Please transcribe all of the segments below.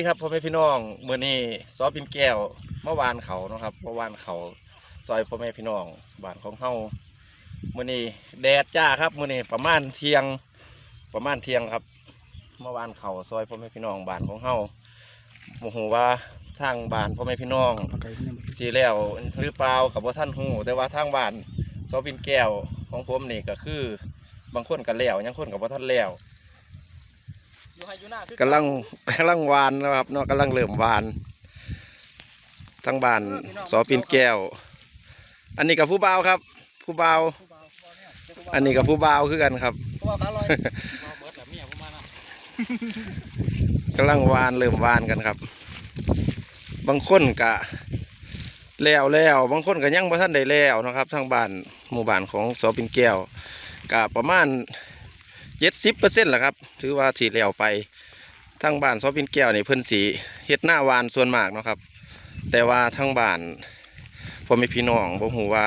ดีครับพ่อแม่พี่น้องเมื้อนี้ซอปินแก้วเมื่อวานเขานะครับเมื่อวานเขาซอยพ่อแม่พี่น้องบ้านของเฮาเมื้อนี้แดดจ้าครับเมื้อนี้ประมาณเที่ยงประมาณเที่ยงครับ เมื่อวานเขาซอยพ่อแม่พี่น้องบ้านของเฮาโมโหว่าทางบ้านพ่อแม่พี่น้องสีแล้วหรือเปล่ากับว่าท่านหูแต่ว่าทางบ้านซอปินแก้วของผมนี่ก็คือ บางคนก็แล้วยังคนกับว่าท่านแล้ว กำลังกำลังวานนะครับเนาะกำลังเริ่มวานทั้งบ้านสอปินแก้ว อันนี้กับผู้บ่าวครับผู้บ่าวอันนี้กับผู้บ่าวคือกันครับว่าฟ้าลอยว่าเบิร์ดแบบเมียผมมานะกำลังวานเริ่มวานกันครับ บางคนกะแล้วแล้วบางคนก็ยังบ่ทันได้แล้วนะครับทางบ้านหมู่บ้านของสอปินแก้วกะประมาณ เจ็ดสิบเปอร์เซ็นต์แหละครับ ถือว่าที่แล้วไปทางบ้านสอปินแก้วนี่เพิ่นสีเฮ็ดหน้าวานส่วนมากเนาะครับ แต่ว่าทางบ้านพ่อแม่พี่น้องบ่ฮู้ว่า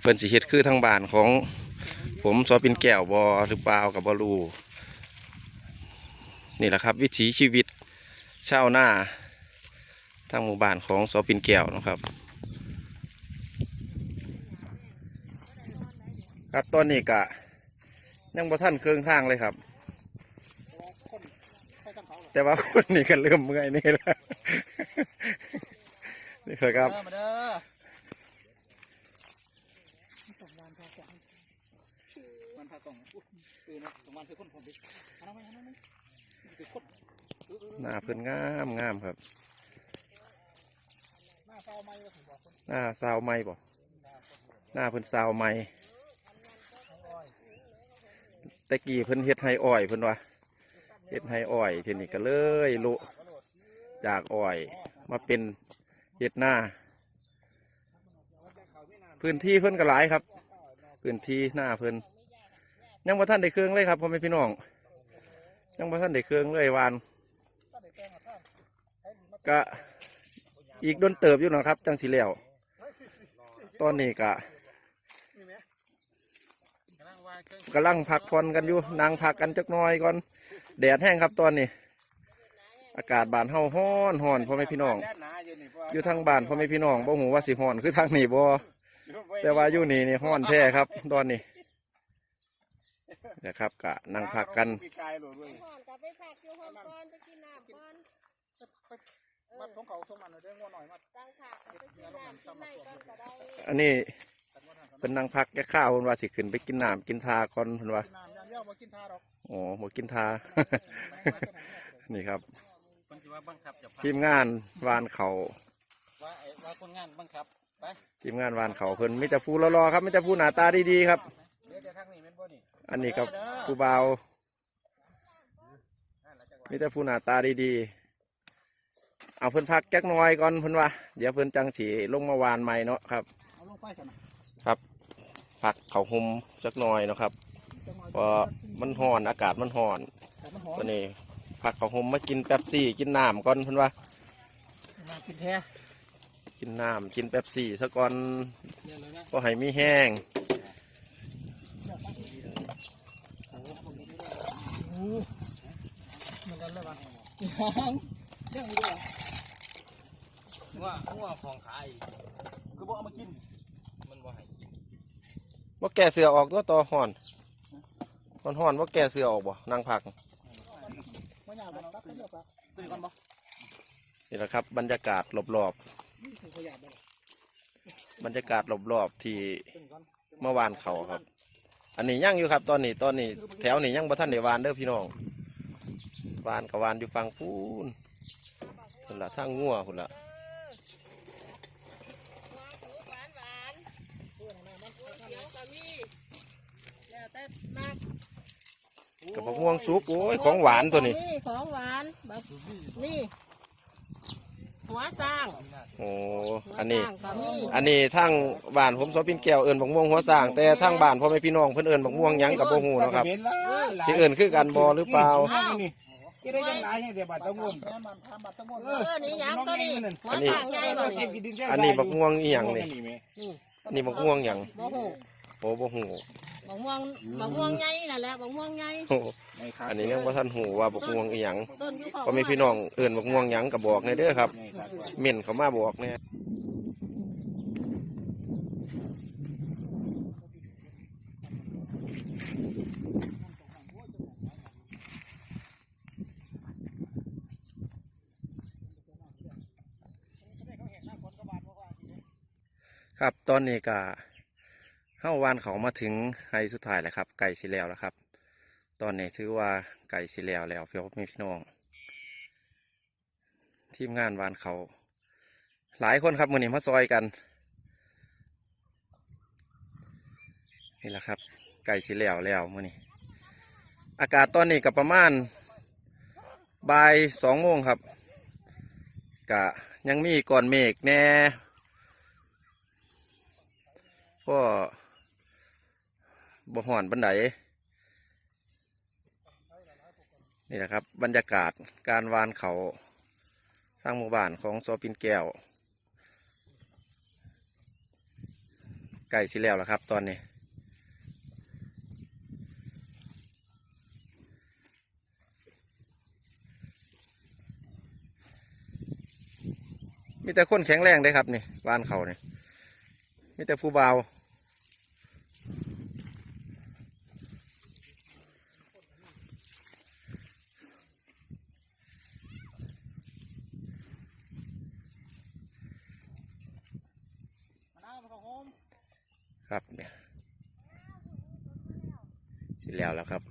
เพิ่นสิเฮ็ดคือทางบ้านของ ผมสอปินแก้วบ่หรือเปล่ากับบ่รู้นี่แหละครับ วิถีชีวิตชาวนาทางหมู่บ้านของสอปินแก้วนะครับครับตอนนี้กะ ยังบ่ท่านเครื่องทางเลยครับ แต่ว่าคนนี้ก็เริ่มเมื่อยนี่แล้วนี่คือครับเด้อมาเด้อมันพากล่องอุ๊ยปืนนะสองวันคือคนผมดิอันนั้นไม่อันนั้นไม่คือคนหน้าเพิ่นงามงามครับ หน้าเศร้าไหมก็ถึงบอกคนหน้าสาวไม้บ่หน้าเพิ่นสาวไม้ ตะกี้เพิ่นเฮ็ดไห้อ้อยเพิ่นว่าเฮ็ดไห้อ้อยทีนี้ก็เลยลุจากอ้อยมาเป็นเฮ็ดหน้า พื้นที่เพิ่นก็หลายครับ พื้นที่หน้าเพิ่นยังบ่ทันได้เครื่องเลยครับพ่อแม่พี่น้องยังบ่ทันได้เครื่องเลยวานก็อีกโดนเติบอยู่นะครับ จังสิแล้วตอนนี้ก็ำลังว่าเครื่อง กำลังพักผ่อนกันอยู่นางพักกันจักหน่อยก่อนแดดแห้งครับตอนนี้ อากาศบานเฮาฮ้อนฮ้อนพ่อแม่พี่น้อง อยู่ทางบ้านพ่อแม่พี่น้องบ่หูว่าสิฮ้อนคือทางนี้บ่แต่ว่าอยู่นี่นี่ฮ้อนแท้ครับ ตอนนี้นะครับกะนั่งพักกันปีกายโหลดเว้ยก่อนกลับไปพักอยู่ห้องก่อน เขาของมันเด้งว่าหน่อยมัดตั้งฉากไปกินน้ำกินในก่อนก็ได้อันนี้เป็นนั่งพักแก่ข้าวเพิ่นว่าสิขึ้นไปกินน้ำกินทาก่อนเพิ่นว่าน้ำยางเลี้ยวมากินทาดอกอ๋อบ่กินทา นี่ครับมันจะว่าบังคับจะทีมงานวานเขาว่าไอ้ว่าคนงานบังคับไปทีมงานวานเขาเพิ่นมีแต่ผู้รอๆครับมีแต่ผู้หน้าตาดีๆครับ เดี๋ยวจะทางนี้เป็นบ่นี่อันนี้กับผู้เบาวมีแต่ผู้หน้าตาดีๆเอาเพิ่นพักจักหน่อยก่อนเพิ่นว่า เดี๋ยวเพิ่นจังสีลงมาวานใหม่เนาะครับ เอาลงไปกันนะ พักเขาหุมจักหน่อยเนาะครับเพราะมันห่อนอากาศมันห่อนแต่มันหอมตัวนี้พักเขาหุมมากินแป๊บซี่ กินน้ำก่อนเพิ่นว่ามากินแท้กินน้ำกินแป๊บซี่ซะก่อนเดี๋ยวเลยนะก็ให้มีแห้งมันกันเลยป่ะยังยังมีด้วยว่าว่าของขายก็บอกเอามากินมันบ่ให้กิน ว่าแก่เสือออกตัวต่อห่อนห่อนห่อนว่าแก่เสือออกบ่นั่งพักนี่แหละครับ บรรยากาศรอบถึงขยับบ่ๆบรรยากาศรอบๆที่เมื่อวานเขาครับ อันนี้ยังอยู่ครับ ตอนนี้ตอนนี้แถวนี้ยังบ่ทันได้วานเด้อพี่น้องวานกับวานอยู่ฝั่งพูนพุ่นละทางงัวพุ่นละ หวานหวานเดี๋ยวก็มีแล้วแต่มากกับบักม่วงสุกโอ้ยของหวานตัวนี้ของหวานแบบนี่ หัวสร้างโอ้หัวอันนี้ สร้างก็มีอันนี้ทางบ้านผมสอปินแก้วเอิญบักม่วงหัวสร้าง แต่ทางบ้านพ่อแม่พี่น้องเพิ่นเอิญบักม่วงหยังกับบ่ฮู้เนาะครับสิเอิญคือกันบ่หรือเปล่า จะได้ยังไงให้เดี๋ยวบัตรต้องงมแม่มันทำบัตรตะมนเออนี่หยังตัวนี้หัวอันนี้สร้างใหญ่บ่นี่อันนี้บักม่วงอีหยังนี่ นี่อันนี้บักม่วงหยังโมโหโอ้บ่ฮู้บักม่วงบักม่วงใหญ่นั่นแหละบักม่วงใหญ่โอ้ในครับอันนี้ยังบ่ทันหูว่าบักม่วงอีหยังต้นอยู่ของก็มีพี่น้องเอื่นบักม่วงหยังก็บอกในเด้อครับในครับว่าเม่นเขามาบอกเนี่ย ครับตอนนี้ก็เข้าวานเขามาถึงไฮสุดท้ายแล้วครับ ไก่สิแล้วแล้วครับ ตอนนี้ถือว่าไก่สิแล้วแล้วเพี่อนพี่น้อง ทีมงานวานเขาหลายคนครับมือนี้มาซอยกันนี่แหละครับ ไก่สิแล้วแล้วมือนี้อากาศตอนนี้กับประมาณบ่ายสองโมงครับกะยังมีก่อนเมฆแน่ ก็บ่ห่อนบันไดนี่แหละครับ บรรยากาศการวานเขาสร้างหมู่บ้านของโซปินแก้วไก่สิแล้วแล้วครับ ตอนนี้ มีแต่คนแข็งแรงได้ครับนี่บ้านเขาเนี่ยมีแต่ผู้เบาว ครับเนี่ยสิแล้วแล้วครับ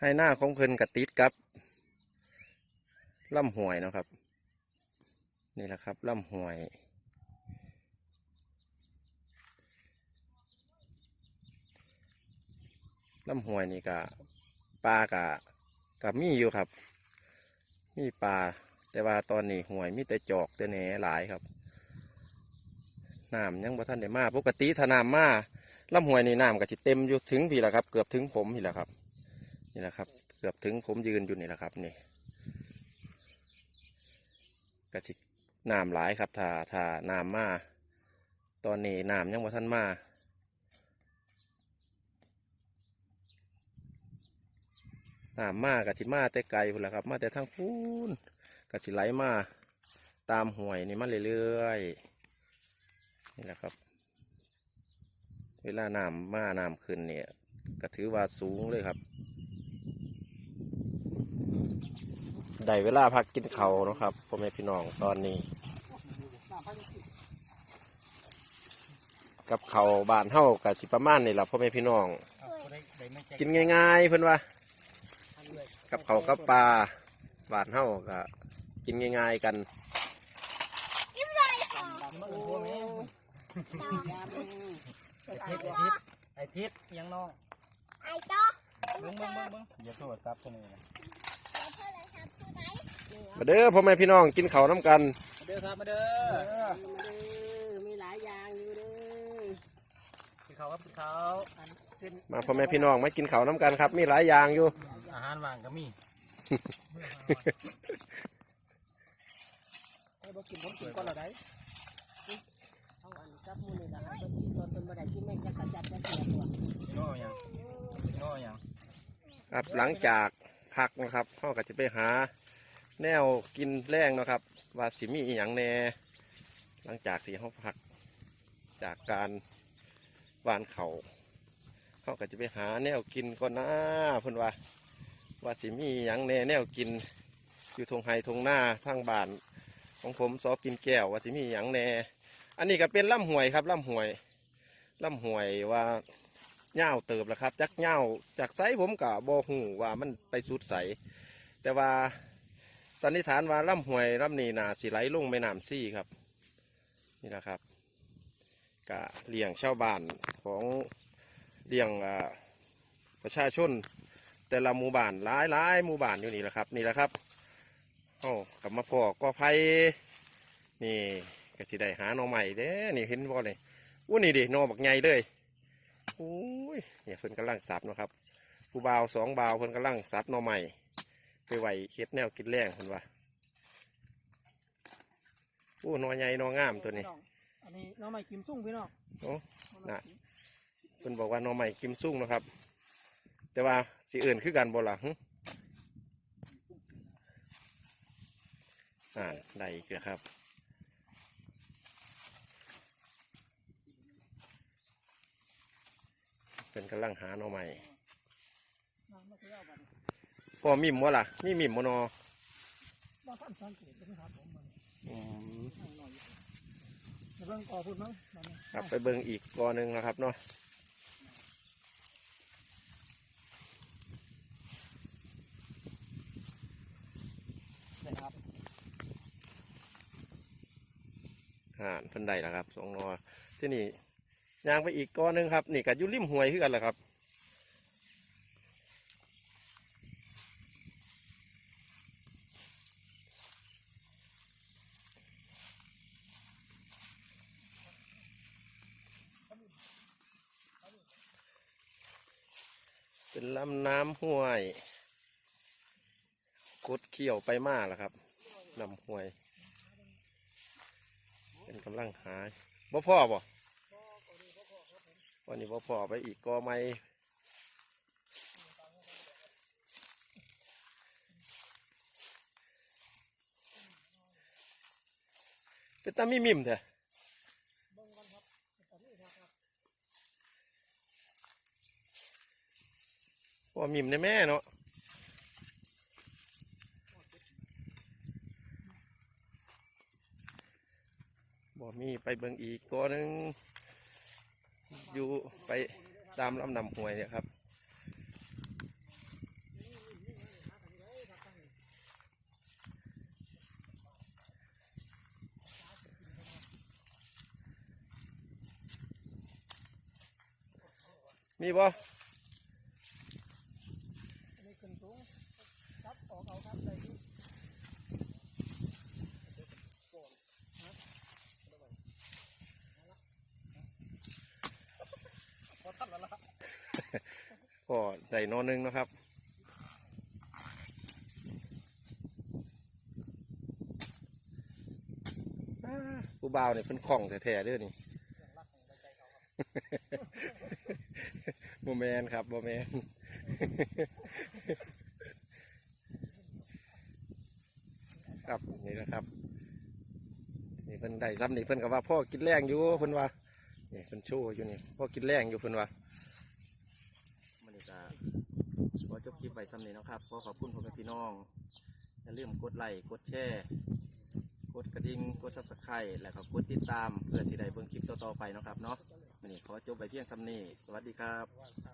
ให้หน้าของเพิ่นกระติดกับล่ำหวยนะครับ นี่แหละครับล่ำหวย ลำห้วยนี่ก็ปลากะกับมีอยู่ครับ มีปลาแต่ว่าตอนนี้ห้วยมีแต่จอกแต่แหนหลายครับน้ำยังบ่ทันได้มาปกติถ้าน้ำมาลำห้วยนี่น้ำก็สิเต็มอยู่ถึงพี่ละครับ เกือบถึงผมพี่ละครับ นี่แหละครับ เกือบถึงผมยืนอยู่นี่แหละครับนี่ก็สิน้ำหลายครับถ้าถ้าน้ำมา ตอนนี้น้ำยังบ่ทันมา น้ำมากับสิมาแต่ไกลพุ่นละครับ มาแต่ทางพูนกับสิไหลมาตามห่วยนี่มาเรื่อยๆนี่แหละครับ เวลาน้ำมาน้ำขึ้นเนี่ยก็ถือว่าสูงเลยครับได้เวลาพักกินเขานะครับพ่อแม่พี่น้องตอนนี้ กับเขาบานเท่ากับสิประมาณนี่แหละพ่อแม่พี่น้อง กินง่ายๆเพื่อนว่า กับเขาวกับปลาบานเท่าก็กินง่าย ๆกันไอ้ทิศยังน้องไอ้ต๊อเบิ้งเบิ้งเบิ้งเบิ้งอย่าโทษซับคนนี้นะมาเด้อพ่อแม่พี่น้องกินเขาวน้ำกันเด้อครับมาเด้อมีหลายอย่างอยู่เด้อกินข้าวครับกินข้าวมาพ่อแม่พี่น้องมากินเขาวน้ำกันครับ มีหลายอย่างอยู่ อาหารว่างก็มีไอ้บ่กินผมกินก่อนละได้เอาอันจับมือนี่ล่ะให้เพิ่นกินก่อนเพิ่นบ่ได้กินแม่งจักกระจัดจักเสียตัวโน่ยังโน่ยังครับหลังจากพักนะครับเขาก็จะไปหา แนวกินแรงเนาะครับ ว่าสิมีอหย่างแหน่หลังจากที่เขาพักจากการหวานเขาเขาก็จะไปหาแนวกินก่อนนะเพิ่นว่า ว่าสิมีหย่างแน่แนวกิน อยู่ทงไฮทงหน้าทางบ้าน ของผมซอปินแก้วว่าสิมีหย่างแน่ อันนี้ก็เป็นล่ำหวยครับล่ำหวยล่ำหวยว่าเง่าเติบแล้วครับจักเง่าจากไซผมกับบอหูว่ามันไปสุดใส แต่ว่าสันนิษฐานว่าล่ำห่วยล่ำนีนาสิไหลลงแม่น้ำซี่ครับ นี่แหละครับกะเลี้ยงชาวบ้านของเลี้ยงประชาชน แต่ละหมู่บ้านหลายหลายหมู่บ้านอยู่นี่แหละครับ นี่แหละครับโอ้กลับมาพอกอไผ่นี่ก็สิได้หาหน่อใหม่เด้นี่เห็นบ่เลยอู้นี่ดิหน่อบักใหญ่เลยโอ้ยเนี่ยเพิ่นกำลังสับเนาะครับผู้บ่าวสองบ่าวเพิ่นกำลังซับหน่อใหม่ไปไหวเฮ็ดแนวกินแรงเพิ่นว่าโอ้หนอใหญ่หนองามตัวนี้ อันนี้น้องใหม่กิมซุ่งพี่น้องโอ้น่ะเพิ่นบอกว่าหน่อใหม่กิมซุ่งนะครับ แต่ว่าสีอื่นคือกันบ่ล่ะอ่าได้อีกครับเป็นกำลังหาหน่อใหม่พอมิมวะล่ะมีมิมมนอบ่ทันสังเกตเลยนะครับผมมันอืมนั่งนอนอยู่เดี๋ยวเบิ่งก่อพูดมั้งบัดนี้ครับไปเบิ่งอีกกอหนึ่งนะครับเนาะ นะครับ่าเพิ่นได้แล้วครับสองนอที่นี่ย่างไปอีกกอหนึ่งครับ นี่กับยุริมห้วยคือกันแหละครับเป็นลำน้ำห้วยกดเขี่ยวไปมาแล้วครับลำห้วย กำลังหาบ่พ่อบ่วันนี้บ่พ่อไปอีกกอไม้เป็นตามีมิมเถอะว่ามิมในแม่เนาะ บ่ไปเบิ่งอีกตัวหนึ่งอยู่ไปตามลำนำห้วยเนี่ยครับมีบ่ อันนี้ขึ้นสูงครับออกเอาครับได้ที่ พอตัดแล้วล่ะ ก็ใส่นอหนึงนะครับ ผู้บ่าวเนี่ยเป็นของแท้ๆเด้อนี่โมแมนครับโมแมนครับนี่นะครับนี่เพิ่นได้ซ้ำนี่เพิ่นก็ว่าพ่อกินแรงอยู่เพิ่นว่านี่เพิ่นโชว์อยู่นี่พ่อกินแรงอยู่เพิ่นว่ามันนี่ก็ขอ จบคลิปไว้สำเนี่นะครับขอขอบคุณพ่อแม่พี่น้องอย่าลืมกดไลค์กดแชร์กดกระดิ่งกดซับสไครต์และก็กดติดตามเพื่อสิได้เบิ่งคลิปต่อๆไปนะครับเนาะมันนี่ขอจบไปเพียงซ้ำนี่สวัสดีครับ